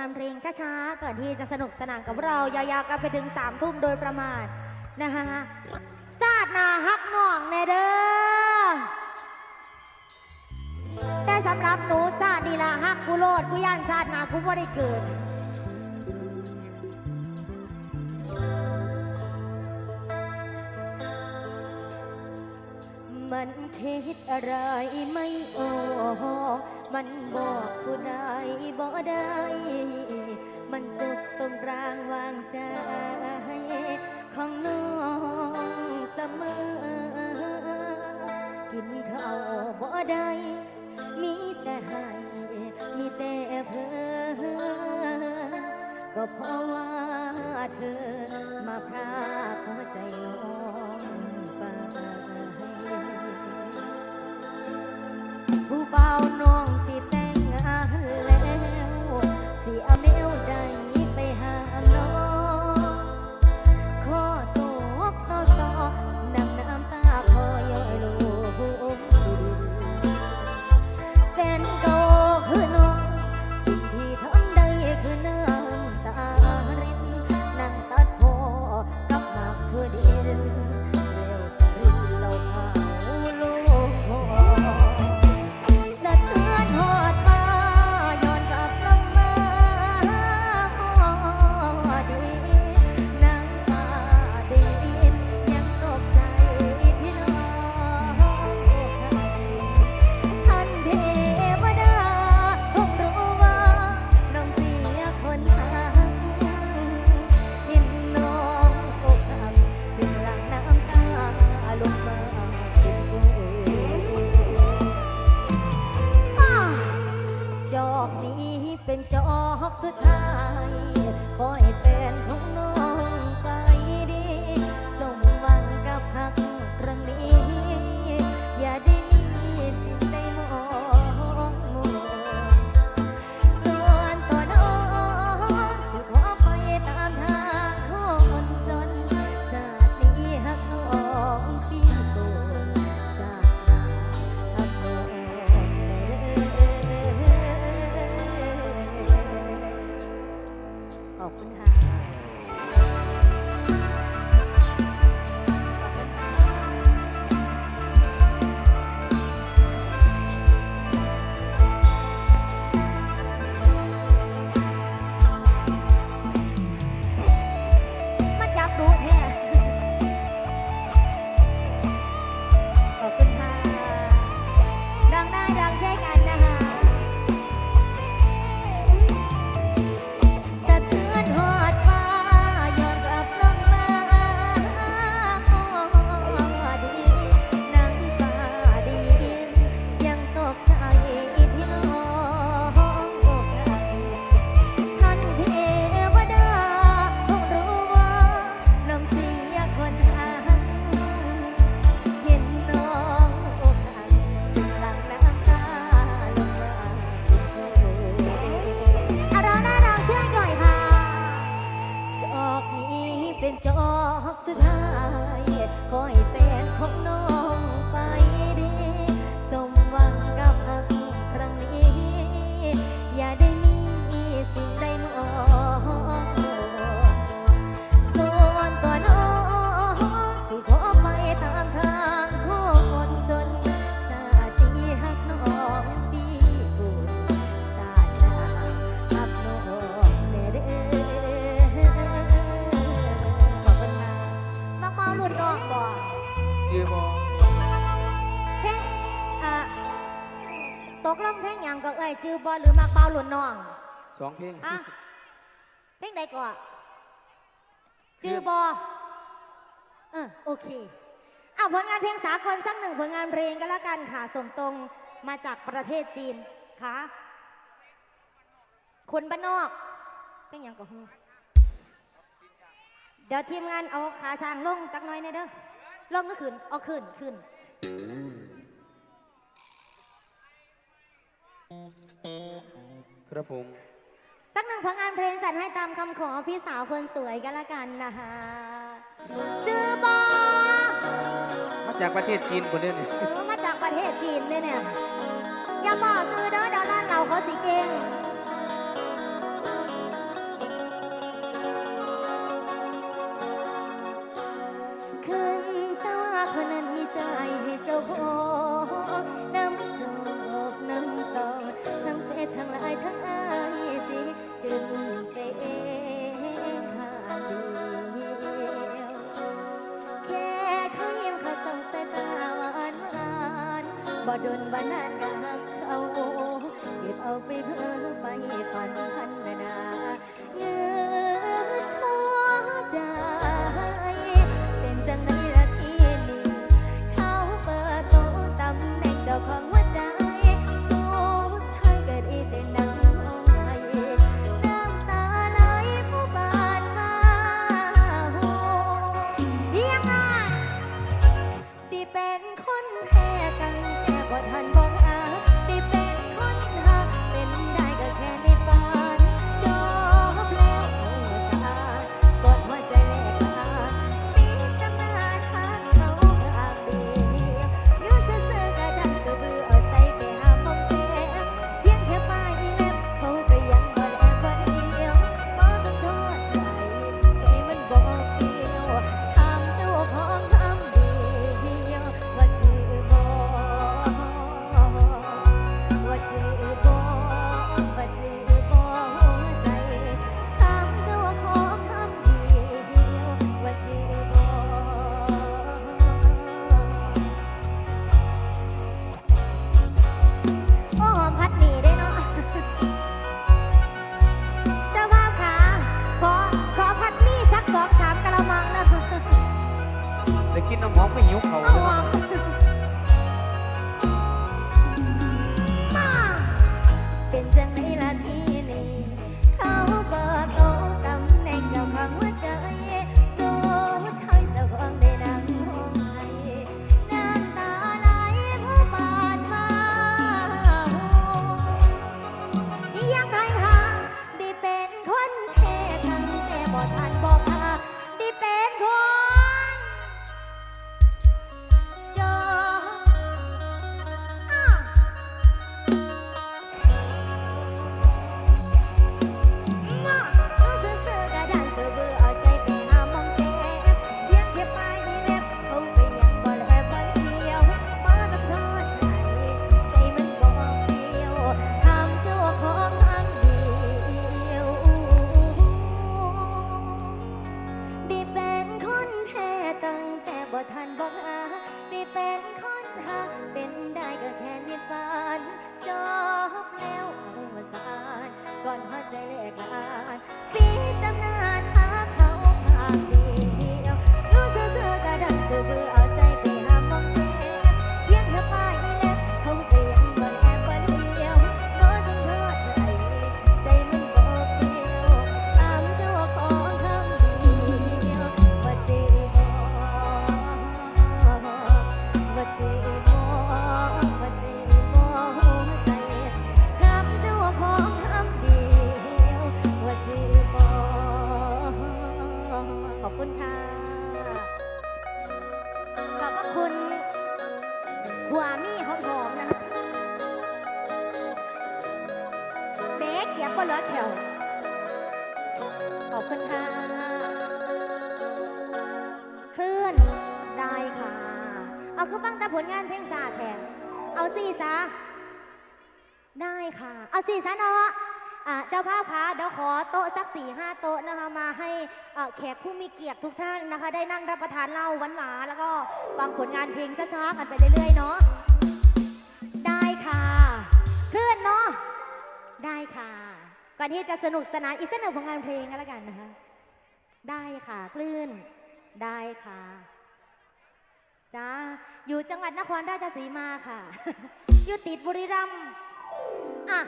งานเพลงช้าๆก่อนที่จะสนุกสนานกับเรายาวๆกันไปถึงสามทุ่มโดยประมาณนะคะซาดนาฮักน้องแน่เด้อแต่สำหรับหนูซาดนีละฮักกูโลดกูย่านซาดนากูบ่ได้เกิดมันคิดอะไรไม่ออก มันบอกผู้ใดบ่ได้ มันจุกตรงกลางวางใจ ของน้องเสมอ กินข้าวบ่ได้ มีแต่ให้มีแต่เพ้อก็เพราะว่าเธอมาพรากหัวใจน้องไปผู้เบา สิเเป็นจอกสุดท้าย ขอให้แฟนของน้องไป กลงเพลงหยังก็เอ้ยจื้อบ่หรือมักเมาหลุดน้องสองเพลงอะเพลงใดก่อนจื้อบอเออโอเคเอาผลงานเพลงสากลสักหนึ่งผลงานเพลงก็แล้วกันค่ะส่งตรงมาจากประเทศจีนค่ะคนบ้านนอกเพลงหยังก็ฮือเดี๋ยวทีมงานเอาขาช้างลงจักหน่อยหนอยเด้อลงก็ขึ้นเอาขึ้นขึ้น ครับผม สักหนึ่งผลงานเพลงจัดให้ตามคำขอพี่สาวคนสวยกันละกันนะคะจื้อบอมาจากประเทศจีนคนเดียวนี่เออมาจากประเทศจีนเนี่ยเนี่ยอย่าบอกจื้อเด้อเดี๋ยวร้านเราเขาสิเก่ง ดนบานานก็หักเขาเก็บเอาไปเพ้อไปฝันพันนาเงื น้ำหอมไม่หิวเขาเอาเลย กานปีตำนานหาเขาข้างเดียวรู้ซื่อๆก็ดังซื่อเบื่อ ผลงานเพลงสาแทนเอาสี่ซะได้ค่ะ เอาสี่ซะเนาะเจ้าภาพคะเดี๋ยวขอโต๊ะสักสี่ห้าโต๊ะนะคะมาให้แขกผู้มีเกียรติทุกท่านนะคะ ได้นั่งรับประทานเหล้าวานหวาแล้วก็ฟังผลงานเพลงช้าๆกันไปเรื่อยๆเนาะได้ค่ะคลื่นเนาะได้ค่ะ ก่อนที่จะสนุกสนานอีกสักหนึ่งผลงานเพลงกันแล้วกันนะคะ ได้ค่ะคลื่นได้ค่ะ จ้าอยู่จังหวัดนครราชสีมาค่ะ อยู่ติดบุรีรัมย์อะ